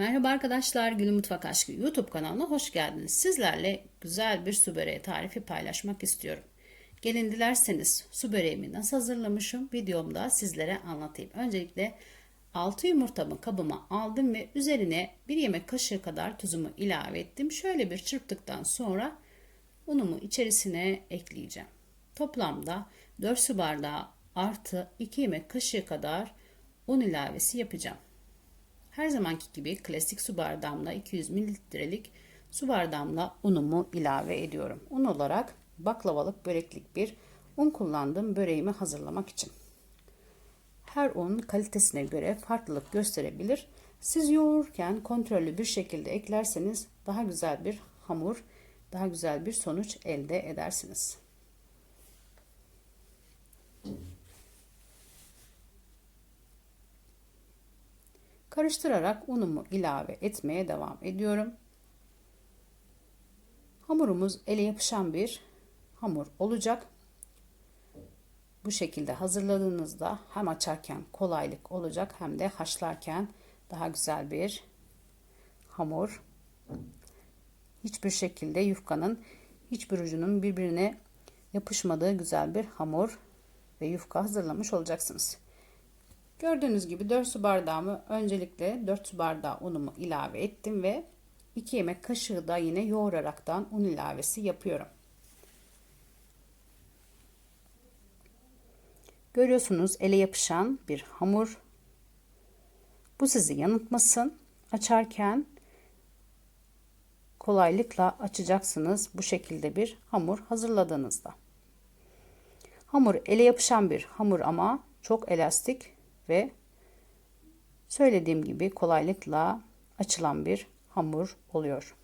Merhaba arkadaşlar, Gülü Mutfak Aşkı YouTube kanalına hoş geldiniz. Sizlerle güzel bir su böreği tarifi paylaşmak istiyorum. Gelin dilerseniz su böreğimi nasıl hazırlamışım videomda sizlere anlatayım. Öncelikle 6 yumurtamı kabıma aldım ve üzerine 1 yemek kaşığı kadar tuzumu ilave ettim. Şöyle bir çırptıktan sonra unumu içerisine ekleyeceğim. Toplamda 4 su bardağı artı 2 yemek kaşığı kadar un ilavesi yapacağım. Her zamanki gibi klasik su bardağımla 200 mililitrelik su bardağımla unumu ilave ediyorum. Un olarak baklavalık böreklik bir un kullandım böreğimi hazırlamak için. Her un kalitesine göre farklılık gösterebilir. Siz yoğururken kontrollü bir şekilde eklerseniz daha güzel bir hamur, daha güzel bir sonuç elde edersiniz. Karıştırarak unumu ilave etmeye devam ediyorum. Hamurumuz ele yapışan bir hamur olacak. Bu şekilde hazırladığınızda hem açarken kolaylık olacak hem de haşlarken daha güzel bir hamur. Hiçbir şekilde yufkanın hiçbir ucunun birbirine yapışmadığı güzel bir hamur ve yufka hazırlamış olacaksınız. Gördüğünüz gibi 4 su bardağımı öncelikle 4 su bardağı unumu ilave ettim ve 2 yemek kaşığı da yine yoğuraraktan un ilavesi yapıyorum. Görüyorsunuz ele yapışan bir hamur. Bu sizi yanıltmasın. Açarken kolaylıkla açacaksınız bu şekilde bir hamur hazırladığınızda. Hamur ele yapışan bir hamur ama çok elastik ve söylediğim gibi kolaylıkla açılan bir hamur oluyor.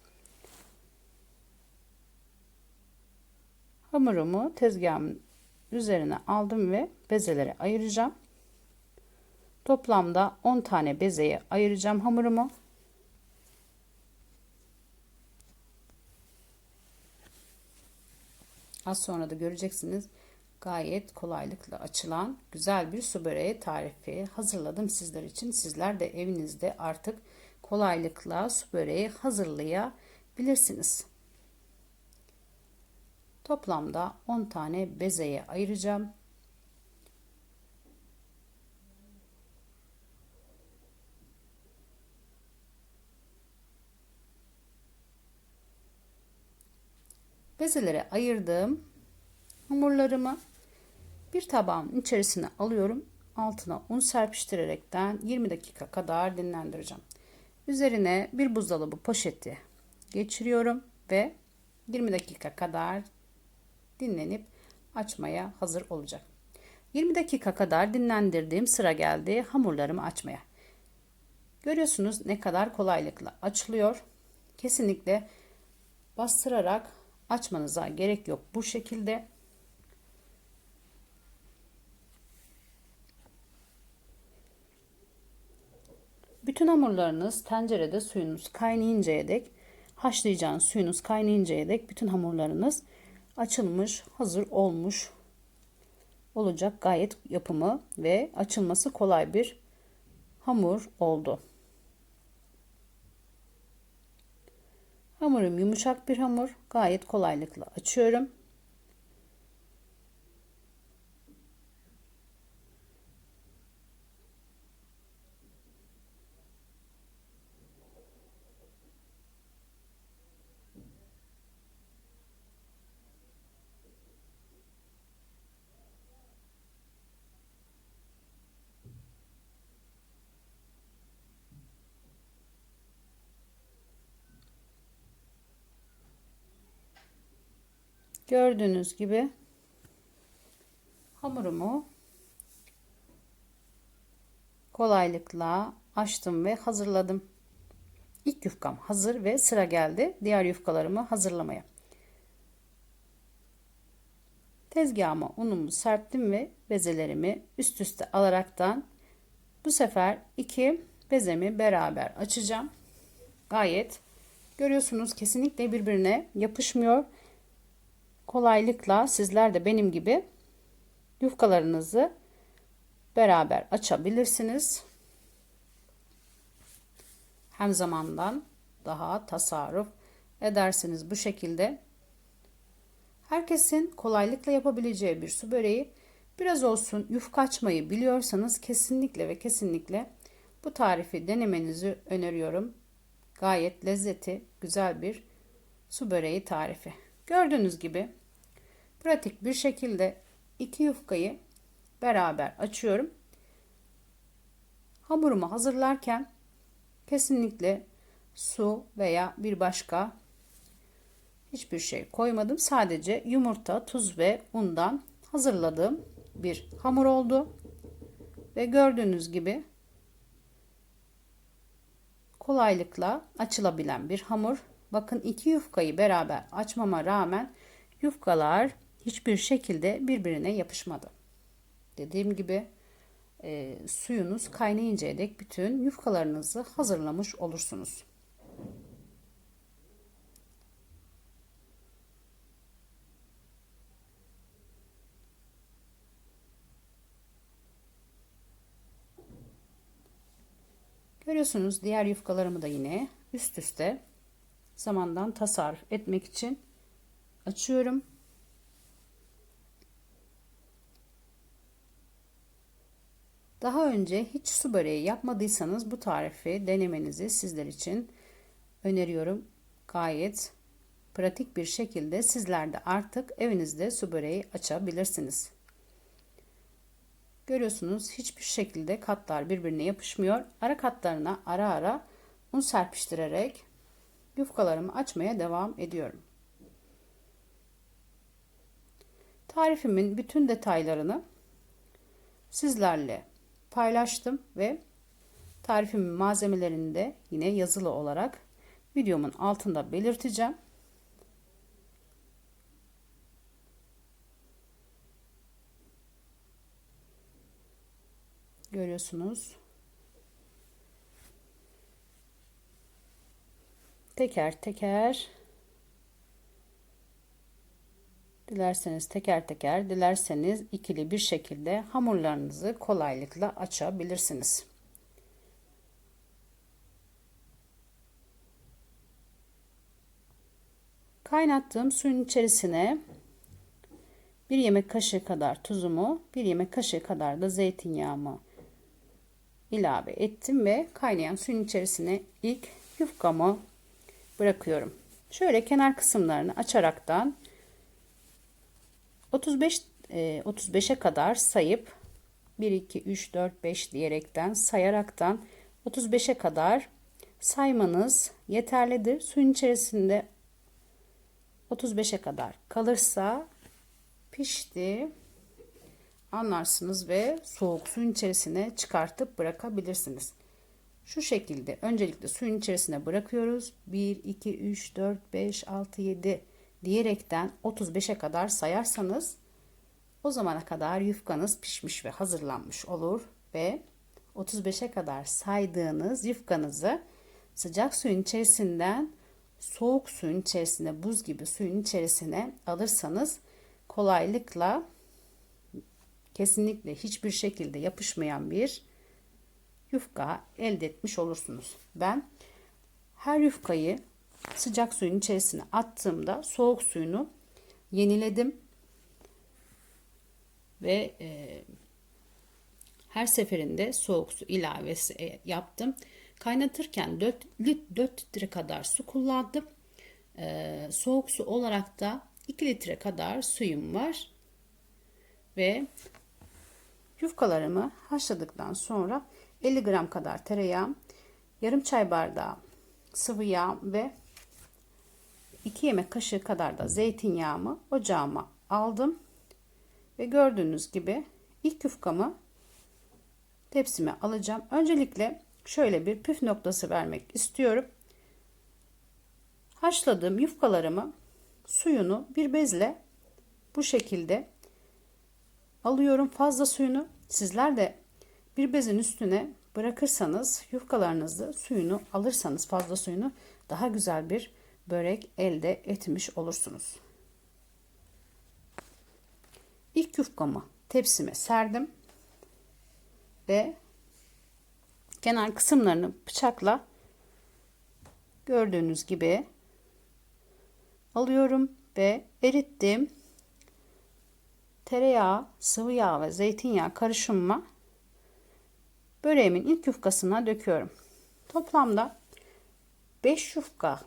Hamurumu tezgahımın üzerine aldım ve bezelere ayıracağım. Toplamda 10 tane bezeye ayıracağım hamurumu. Az sonra da göreceksiniz gayet kolaylıkla açılan güzel bir su böreği tarifi hazırladım sizler için. Sizler de evinizde artık kolaylıkla su böreği hazırlayabilirsiniz. Toplamda 10 tane bezeye ayıracağım. Bezelere ayırdığım hamurlarımı bir tabağın içerisine alıyorum. Altına un serpiştirerekten 20 dakika kadar dinlendireceğim. Üzerine bir buzdolabı poşeti geçiriyorum ve 20 dakika kadar dinlenip açmaya hazır olacak. 20 dakika kadar dinlendirdiğim sıra geldi hamurlarımı açmaya. Görüyorsunuz ne kadar kolaylıkla açılıyor. Kesinlikle bastırarak açmanıza gerek yok. Bu şekilde Bütün hamurlarınız tencerede suyunuz kaynayıncaya dek haşlayacağınız suyunuz kaynayıncaya dek bütün hamurlarınız açılmış, hazır olmuş olacak. Gayet yapımı ve açılması kolay bir hamur oldu. Hamurum yumuşak bir hamur. Gayet kolaylıkla açıyorum. Gördüğünüz gibi hamurumu kolaylıkla açtım ve hazırladım. İlk yufkam hazır ve sıra geldi diğer yufkalarımı hazırlamaya. Tezgahıma unumu serptim ve bezelerimi üst üste alaraktan bu sefer iki bezemi beraber açacağım. Gayet görüyorsunuz kesinlikle birbirine yapışmıyor kolaylıkla sizler de benim gibi yufkalarınızı beraber açabilirsiniz. Hem zamandan daha tasarruf edersiniz bu şekilde. Herkesin kolaylıkla yapabileceği bir su böreği biraz olsun yufka açmayı biliyorsanız kesinlikle ve kesinlikle bu tarifi denemenizi öneriyorum. Gayet lezzeti güzel bir su böreği tarifi. Gördüğünüz gibi pratik bir şekilde iki yufkayı beraber açıyorum. Hamurumu hazırlarken kesinlikle su veya bir başka hiçbir şey koymadım. Sadece yumurta, tuz ve undan hazırladığım bir hamur oldu. Ve gördüğünüz gibi kolaylıkla açılabilen bir hamur. Bakın iki yufkayı beraber açmama rağmen yufkalar hiçbir şekilde birbirine yapışmadı. Dediğim gibi e, suyunuz kaynayıncaya dek bütün yufkalarınızı hazırlamış olursunuz. Görüyorsunuz diğer yufkalarımı da yine üst üste zamandan tasarruf etmek için açıyorum. Daha önce hiç su böreği yapmadıysanız bu tarifi denemenizi sizler için öneriyorum. Gayet pratik bir şekilde sizler de artık evinizde su böreği açabilirsiniz. Görüyorsunuz hiçbir şekilde katlar birbirine yapışmıyor. Ara katlarına ara ara un serpiştirerek yufkalarımı açmaya devam ediyorum. Tarifimin bütün detaylarını sizlerle paylaştım ve tarifimin malzemelerini de yine yazılı olarak videomun altında belirteceğim. Görüyorsunuz. Teker teker Dilerseniz teker teker, dilerseniz ikili bir şekilde hamurlarınızı kolaylıkla açabilirsiniz. Kaynattığım suyun içerisine bir yemek kaşığı kadar tuzumu, bir yemek kaşığı kadar da zeytinyağımı ilave ettim ve kaynayan suyun içerisine ilk yufkamı bırakıyorum. Şöyle kenar kısımlarını açaraktan 35 e, 35'e kadar sayıp 1 2 3 4 5 diyerekten sayaraktan 35'e kadar saymanız yeterlidir. Suyun içerisinde 35'e kadar kalırsa pişti anlarsınız ve soğuk suyun içerisine çıkartıp bırakabilirsiniz. Şu şekilde öncelikle suyun içerisine bırakıyoruz. 1, 2, 3, 4, 5, 6, 7 diyerekten 35'e kadar sayarsanız o zamana kadar yufkanız pişmiş ve hazırlanmış olur ve 35'e kadar saydığınız yufkanızı sıcak suyun içerisinden soğuk suyun içerisine buz gibi suyun içerisine alırsanız kolaylıkla kesinlikle hiçbir şekilde yapışmayan bir yufka elde etmiş olursunuz. Ben her yufkayı sıcak suyun içerisine attığımda soğuk suyunu yeniledim ve e, her seferinde soğuk su ilavesi e, yaptım. Kaynatırken 4, 4 litre kadar su kullandım. E, soğuk su olarak da 2 litre kadar suyum var. Ve yufkalarımı haşladıktan sonra 50 gram kadar tereyağı, yarım çay bardağı sıvı yağ ve 2 yemek kaşığı kadar da zeytinyağımı ocağıma aldım. Ve gördüğünüz gibi ilk yufkamı tepsime alacağım. Öncelikle şöyle bir püf noktası vermek istiyorum. Haşladığım yufkalarımı suyunu bir bezle bu şekilde alıyorum fazla suyunu. Sizler de bir bezin üstüne bırakırsanız yufkalarınızı suyunu alırsanız fazla suyunu daha güzel bir börek elde etmiş olursunuz. İlk yufkamı tepsime serdim ve kenar kısımlarını bıçakla Gördüğünüz gibi alıyorum ve erittim. Tereyağı, sıvı yağ ve zeytinyağı karışımıma böreğimin ilk yufkasına döküyorum. Toplamda 5 yufka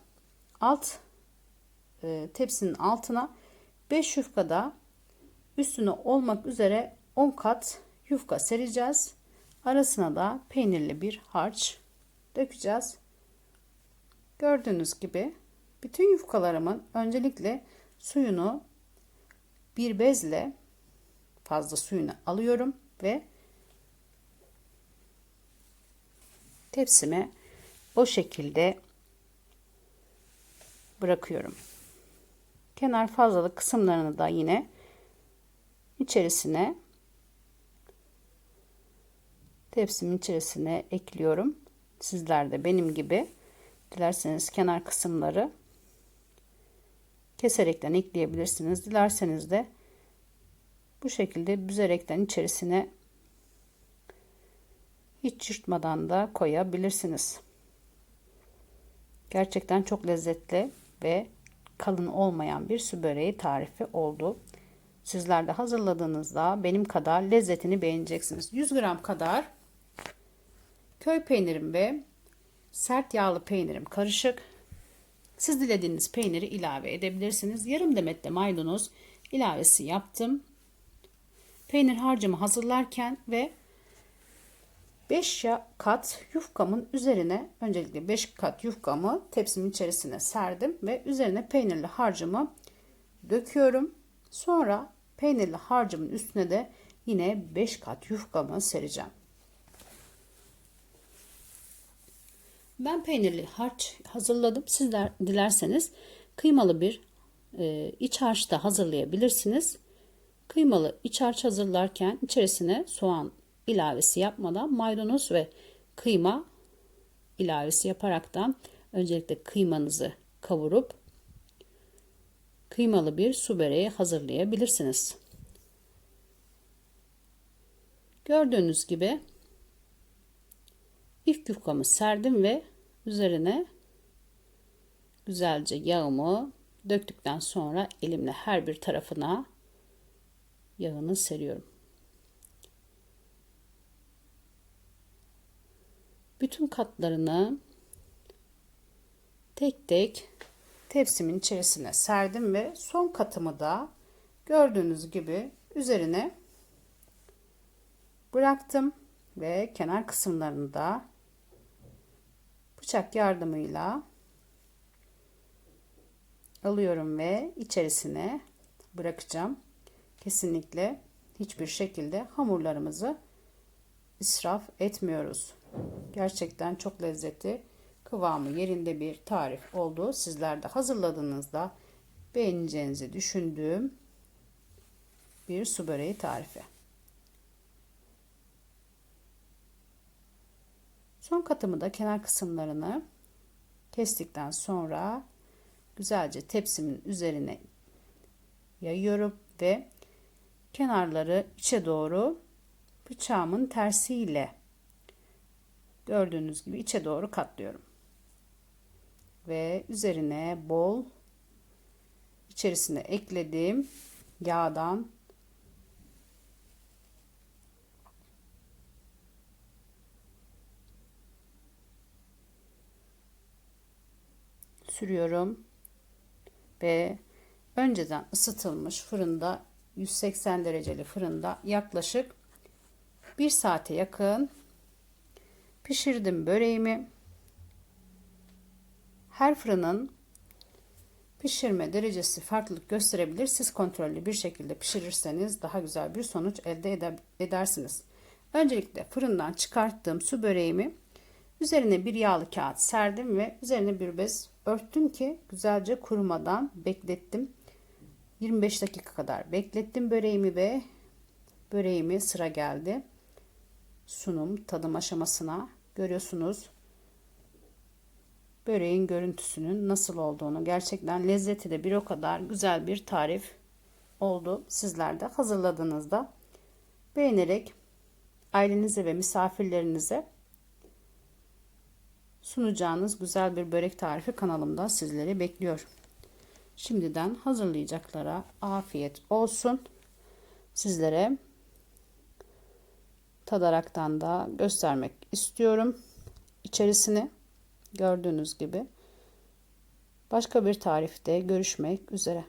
alt e, tepsinin altına 5 yufka da üstüne olmak üzere 10 kat yufka sereceğiz. Arasına da peynirli bir harç dökeceğiz. Gördüğünüz gibi bütün yufkalarımın öncelikle suyunu bir bezle fazla suyunu alıyorum ve tepsime o şekilde bırakıyorum. Kenar fazlalık kısımlarını da yine içerisine tepsimin içerisine ekliyorum. Sizler de benim gibi dilerseniz kenar kısımları keserekten ekleyebilirsiniz. Dilerseniz de bu şekilde büzerekten içerisine hiç yırtmadan da koyabilirsiniz. Gerçekten çok lezzetli ve kalın olmayan bir su böreği tarifi oldu. Sizler de hazırladığınızda benim kadar lezzetini beğeneceksiniz. 100 gram kadar köy peynirim ve sert yağlı peynirim karışık. Siz dilediğiniz peyniri ilave edebilirsiniz. Yarım demet de maydanoz ilavesi yaptım. Peynir harcımı hazırlarken ve 5 kat yufkamın üzerine öncelikle 5 kat yufkamı tepsimin içerisine serdim ve üzerine peynirli harcımı döküyorum. Sonra peynirli harcımın üstüne de yine 5 kat yufkamı sereceğim. Ben peynirli harç hazırladım. Sizler dilerseniz kıymalı bir e, iç harç da hazırlayabilirsiniz. Kıymalı iç harç hazırlarken içerisine soğan ilavesi yapmadan maydanoz ve kıyma ilavesi yaparaktan öncelikle kıymanızı kavurup kıymalı bir su böreği hazırlayabilirsiniz. Gördüğünüz gibi ilk yufkamı serdim ve üzerine güzelce yağımı döktükten sonra elimle her bir tarafına yağını seriyorum. Bütün katlarını tek tek tepsimin içerisine serdim ve son katımı da gördüğünüz gibi üzerine bıraktım ve kenar kısımlarını da bıçak yardımıyla alıyorum ve içerisine bırakacağım. Kesinlikle hiçbir şekilde hamurlarımızı israf etmiyoruz. Gerçekten çok lezzetli, kıvamı yerinde bir tarif oldu. Sizler de hazırladığınızda beğeneceğinizi düşündüğüm bir su böreği tarifi. Son katımı da kenar kısımlarını kestikten sonra güzelce tepsimin üzerine yayıyorum ve kenarları içe doğru bıçağımın tersiyle gördüğünüz gibi içe doğru katlıyorum. Ve üzerine bol içerisine eklediğim yağdan sürüyorum ve önceden ısıtılmış fırında 180 dereceli fırında yaklaşık 1 saate yakın pişirdim böreğimi. Her fırının pişirme derecesi farklılık gösterebilir. Siz kontrollü bir şekilde pişirirseniz daha güzel bir sonuç elde edersiniz. Öncelikle fırından çıkarttığım su böreğimi üzerine bir yağlı kağıt serdim ve üzerine bir bez örttüm ki güzelce kurumadan beklettim. 25 dakika kadar beklettim böreğimi ve böreğimi sıra geldi sunum tadım aşamasına görüyorsunuz. Böreğin görüntüsünün nasıl olduğunu gerçekten lezzeti de bir o kadar güzel bir tarif oldu. Sizler de hazırladığınızda beğenerek ailenize ve misafirlerinize sunacağınız güzel bir börek tarifi kanalımda sizleri bekliyor. Şimdiden hazırlayacaklara afiyet olsun. Sizlere tadaraktan da göstermek istiyorum. İçerisini gördüğünüz gibi başka bir tarifte görüşmek üzere.